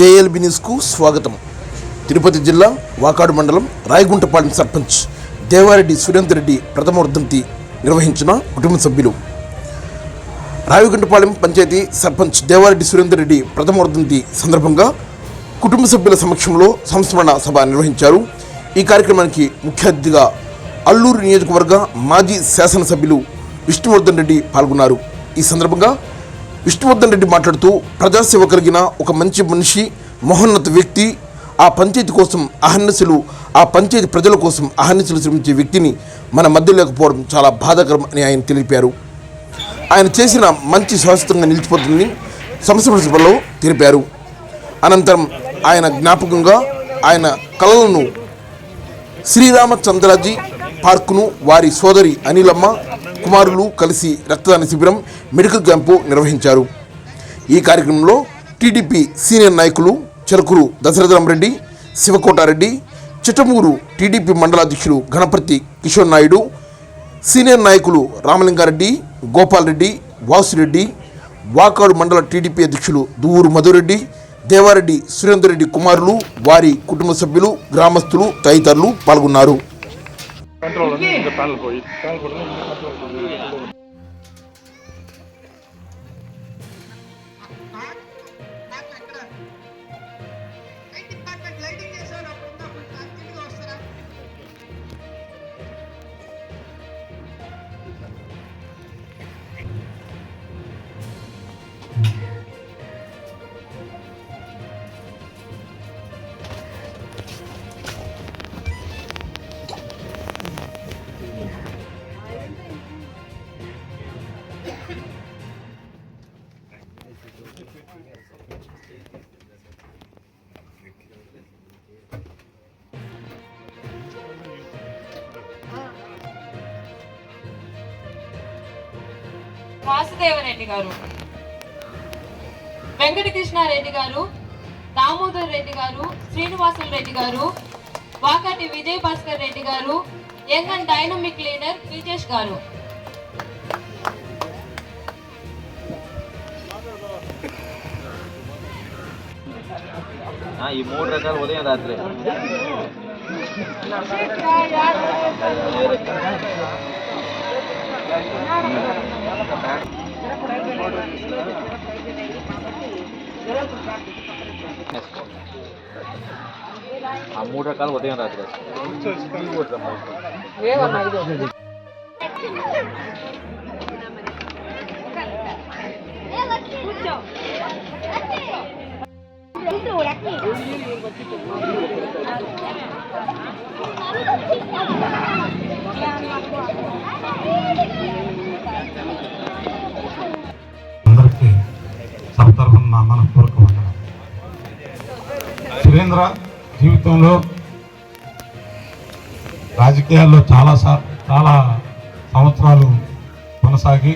JLB న్యూస్కు స్వాగతం. తిరుపతి జిల్లా వాకాడు మండలం రాయగుంటపాలెం సర్పంచ్ దేవారెడ్డి సురేందర్ రెడ్డి ప్రథమ వర్ధంతి నిర్వహించిన కుటుంబ సభ్యులు. రాయగుంటపాలెం పంచాయతీ సర్పంచ్ దేవారెడ్డి సురేందర్ రెడ్డి ప్రథమ వర్ధంతి సందర్భంగా కుటుంబ సభ్యుల సమక్షంలో సంస్మరణ సభ నిర్వహించారు. ఈ కార్యక్రమానికి ముఖ్య అతిథిగా అల్లూరు నియోజకవర్గ మాజీ శాసనసభ్యులు విష్ణువర్ధన్ రెడ్డి పాల్గొన్నారు. ఈ సందర్భంగా విష్ణువర్ధన్ రెడ్డి మాట్లాడుతూ ప్రజాసేవ కలిగిన ఒక మంచి మనిషి మహోన్నత వ్యక్తి. ఆ పంచాయతీ కోసం అహర్నిశలు ఆ పంచాయతీ ప్రజల కోసం అహర్నిశలు శ్రమించే వ్యక్తిని మన మధ్య లేకపోవడం చాలా బాధాకరం అని ఆయన తెలిపారు. ఆయన చేసిన మంచి శాశ్వతంగా నిలిచిపోతుందని సంస్థ సభలో తెలిపారు. అనంతరం ఆయన జ్ఞాపకంగా ఆయన కళలను శ్రీరామచంద్రాజీ పార్కును వారి సోదరి అనిలమ్మ కుమారులు కలిసి రక్తదాన శిబిరం మెడికల్ క్యాంపు నిర్వహించారు. ఈ కార్యక్రమంలో టీడీపీ సీనియర్ నాయకులు చెరకురు దశరథరామరెడ్డి శివకోటారెడ్డి చిట్టమూరు టీడీపీ మండలాధ్యక్షులు గణపతి కిషోర్ నాయుడు సీనియర్ నాయకులు రామలింగారెడ్డి గోపాల్రెడ్డి వాసురెడ్డి వాకాడు మండల టీడీపీ అధ్యక్షులు దువ్వూరు మధురెడ్డి దేవారెడ్డి సురేందర్ రెడ్డి కుమారులు వారి కుటుంబ సభ్యులు గ్రామస్తులు తదితరులు పాల్గొన్నారు. కంట్రోల్ ఉంది ఇంకా ప్యానల్ పోయి ప్యానల్ కూడా వాసుదేవరెడ్డి గారు వెంకటకృష్ణారెడ్డి గారు దామోదర్ రెడ్డి గారు శ్రీనివాసులు రెడ్డి గారు వాకాటి విజయ్ భాస్కర్ రెడ్డి గారు young and dynamic leader Vijesh గారు. ఈ మూడు రకాలు ఉదయం రాత్రి. ఆ మూడు రకాలు ఉదయం రాత్రి అందరికీ సప్తర్పణ వందనం సురేంద్ర జీవితంలో రాజకీయాల్లో చాలా చాలా సంవత్సరాలు కొనసాగి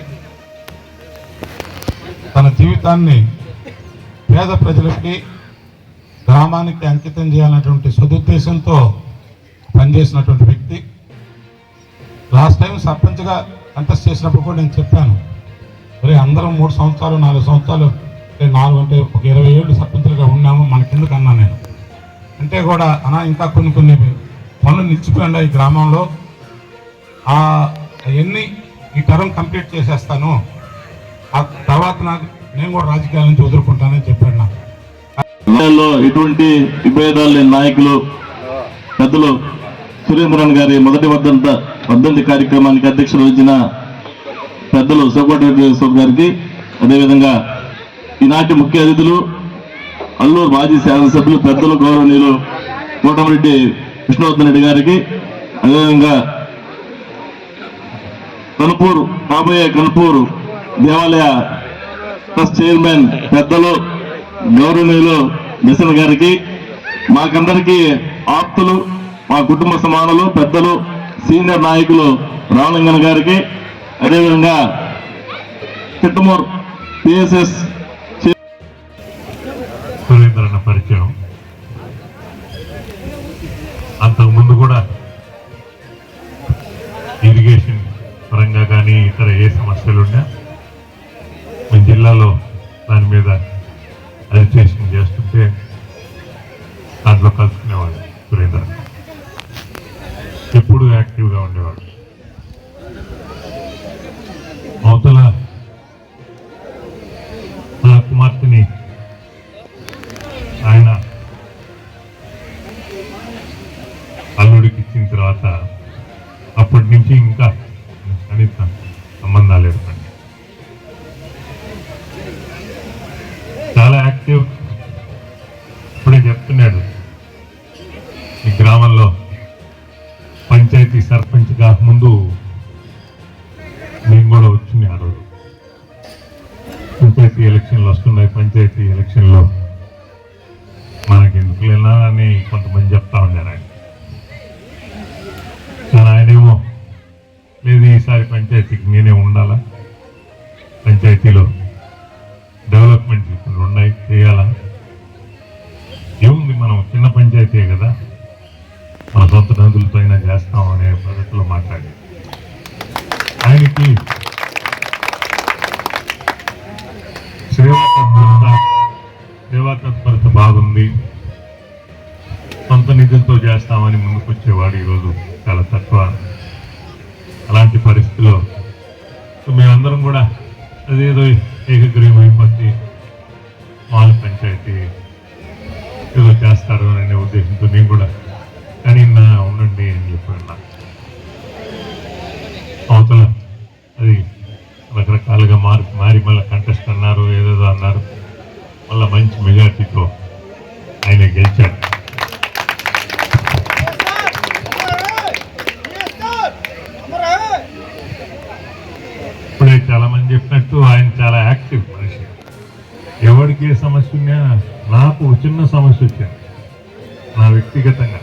తన జీవితాన్ని పేద ప్రజలకి గ్రామానికి అంకితం చేయాలనేటువంటి సదుద్దేశంతో పనిచేసినటువంటి వ్యక్తి. లాస్ట్ టైం సర్పంచ్గా కంటెస్ట్ చేసినప్పుడు కూడా నేను చెప్పాను మరి అందరం మూడు సంవత్సరాలు నాలుగు సంవత్సరాలు నాలుగు అంటే ఒక ఇరవై ఏళ్ళు సర్పంచులుగా ఉన్నాము మన కింద అన్నా నేను? అంటే కూడా అనా ఇంకా కొన్ని కొన్ని పనులు నిలిచిపోయిండా ఈ గ్రామంలో. అవన్నీ ఈ టర్మ్ కంప్లీట్ చేసేస్తాను. ఆ తర్వాత నాకు నేను కూడా రాజకీయాల నుంచి వదులుకుంటానని చెప్పాడు నాకు. జిల్లాలో ఎటువంటి విభేదాలు లేని నాయకులు పెద్దలు సురేంద్రన్ గారి మొదటి వద్దంత వద్దంతి కార్యక్రమానికి అధ్యక్షులు వచ్చిన పెద్దలు సుబ్బారెడ్డి గారికి అదేవిధంగా ఈనాటి ముఖ్య అతిథులు అల్లూరు మాజీ శాసనసభ్యులు పెద్దలు గౌరవనీయులు కోటమిరెడ్డి విష్ణువర్ధన్ రెడ్డి గారికి అదేవిధంగా కనుపూరు రాబోయే కనుపూరు దేవాలయ ట్రస్ట్ చైర్మన్ పెద్దలు గౌరవనీయులు మిషన్ గారికి మాకందరికీ ఆప్తులు మా కుటుంబ సమానులు పెద్దలు సీనియర్ నాయకులు రామలింగన్ గారికి అదేవిధంగా చిట్టమూరు పిఎస్ఎస్ సమస్యలున్నా మీ జిల్లాలో దాని మీద రిజిస్ట్రేషన్ చేస్తుంటే దాంట్లో కలుసుకునేవాడు సురేంద్ర. ఎప్పుడు యాక్టివ్గా ఉండేవాడు అవతల నా కుమార్తెని ఆయన అల్లుడికి ఇచ్చిన తర్వాత అప్పటి నుంచి ఇంకా అనిస్తాను సంబంధాలు ఏర్పడి చాలా యాక్టివ్. ఇప్పుడే చెప్తున్నాడు. ఈ గ్రామంలో పంచాయతీ సర్పంచ్ కాకముందు నేను కూడా వచ్చింది ఆ రోజు. పంచాయతీ ఎలక్షన్లు వస్తున్నాయి. పంచాయతీ ఎలక్షన్లో మనకి ఎందుకు అని కొంతమంది చెప్తా ఉన్నారు ఆయన. కానీ ఆయనేమో లేదు ఈసారి పంచాయతీకి నేనే ఉండాలా? పంచాయతీలో డెవలప్మెంట్ ఇప్పుడు ఉన్నాయి చేయాలా? ఏముంది మనం చిన్న పంచాయతీ కదా? మన సొంత నదులతో అయినా చేస్తాం అనే పద్ధతిలో మాట్లాడి ఆయనకి సేవా తత్పరత సేవా తత్పరత బాగుంది. సొంత నిధులతో చేస్తామని ముందుకొచ్చేవాడు ఈరోజు చాలా తక్కువ. పరిస్థితిలో సో మేమందరం కూడా అదేదో ఏకగ్రీవం అయిపోతే మాల పంచాయతీ ఏదో చేస్తారు అనే ఉద్దేశంతో నేను కూడా కానీ నా ఉండండి అని చెప్పి అవతల అది రకరకాలుగా మారి మారి మళ్ళీ కంటెస్ట్ అన్నారు ఏదేదో అన్నారు. మళ్ళీ మంచి మెజార్టీతో ఆయన గెలిచాడు. ఇప్పుడే చెప్పినట్టు ఆయన చాలా యాక్టివ్ మనిషి. ఎవరికి ఏ సమస్య ఉన్నా నాకు చిన్న సమస్య వచ్చింది. నా వ్యక్తిగతంగా.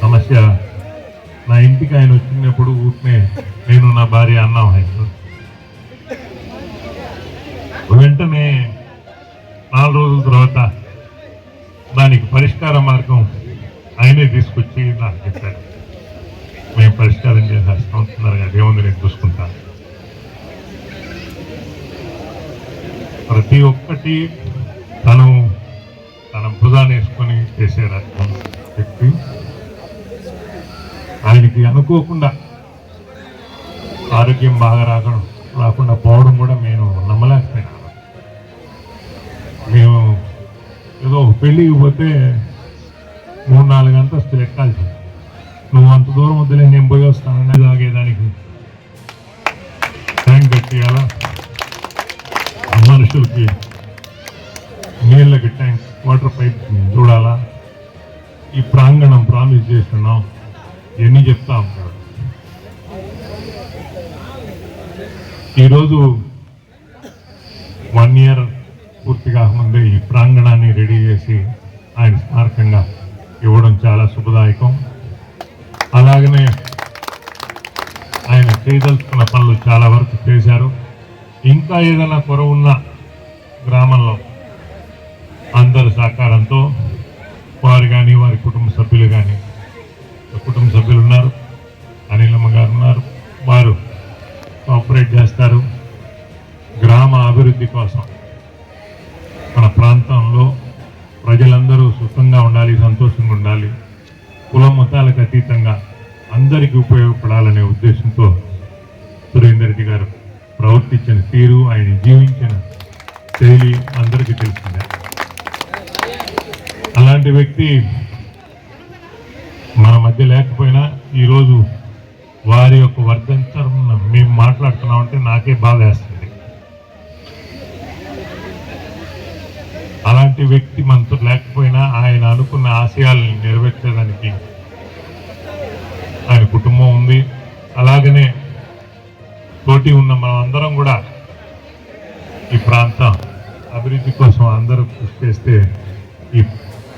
సమస్య నా ఇంటికి ఆయన వచ్చినప్పుడు ఊరినే నేను నా భార్య అన్నాం ఆయన వెంటనే నాలుగు రోజుల తర్వాత దానికి పరిష్కార మార్గం ఆయనే తీసుకొచ్చి నాకు చెప్పాడు మేము పరిష్కారం చేసేస్తాం ఉంది నేను చూసుకుంటాను ప్రతి ఒక్కటి తను తన భుజాన్ని వేసుకొని చేసే చెప్పి వ్యక్తి. ఆయనకి అనుకోకుండా ఆరోగ్యం బాగా రాకడం రాకుండా పోవడం కూడా నేను నమ్మలేకపోయినాను మేము ఏదో ఒక పెళ్ళికి పోతే మూడు నాలుగు అంతస్తులు ఎక్కాల్సింది. నువ్వు అంత దూరం వద్దులే నేను పోయి వస్తానని తాగేదానికి ట్యాంక్ కట్టేయాలా మనుషులకి నీళ్ళకి ట్యాంక్ వాటర్ పైప్ చూడాలా? ఈ ప్రాంగణం ప్రామిస్ చేస్తున్నాం. ఎన్ని చెప్తా ఉంటాడు ఈరోజు వన్ ఇయర్ పూర్తి కాకముందే ఈ ప్రాంగణాన్ని రెడీ చేసి ఆయన స్మారకంగా ఇవ్వడం చాలా శుభదాయకం. అలాగనే చేయదలుచుకున్న పనులు చాలా వరకు చేశారు. ఇంకా ఏదైనా కొరవ ఉన్న గ్రామంలో అందరి సహకారంతో వారు కానీ వారి కుటుంబ సభ్యులు కానీ కుటుంబ సభ్యులు ఉన్నారు. అనిలమ్మ గారు ఉన్నారు. వారు కోఆపరేట్ చేస్తారు. గ్రామ అభివృద్ధి కోసం మన ప్రాంతంలో ప్రజలందరూ సుఖంగా ఉండాలి సంతోషంగా ఉండాలి. కుల మతాలకు అతీతంగా అందరికీ ఉపయోగపడాలనే ఉద్దేశంతో సురేందర్ రెడ్డి గారు ప్రవర్తించిన తీరు ఆయన జీవించిన శైలి అందరికీ తెలిసిందే. అలాంటి వ్యక్తి మన మధ్య లేకపోయినా ఈరోజు వారి యొక్క వర్ధంతరం మేము మాట్లాడుతున్నామంటే నాకే బాధ వేస్తుంది. అలాంటి వ్యక్తి మనతో లేకపోయినా ఆయన అనుకున్న ఆశయాలను నెరవేర్చడానికి ఆయన కుటుంబం ఉంది. అలాగనే తోటి ఉన్న మనం అందరం కూడా ఈ ప్రాంతం అభివృద్ధి కోసం అందరూ కృషి చేస్తే ఈ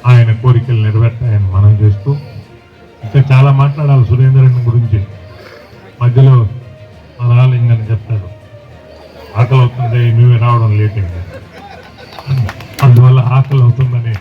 ఆయన కోరికలు నెరవేర్తాయని మనం చేస్తూ ఇంకా చాలా మాట్లాడాలి సురేంద్రన్ గురించి. మధ్యలో మనాలింగని రాలింగని చెప్తారు ఆకలి అవుతుంది నువ్వే రావడం లేట్ అందువల్ల ఆకలి అవుతుందని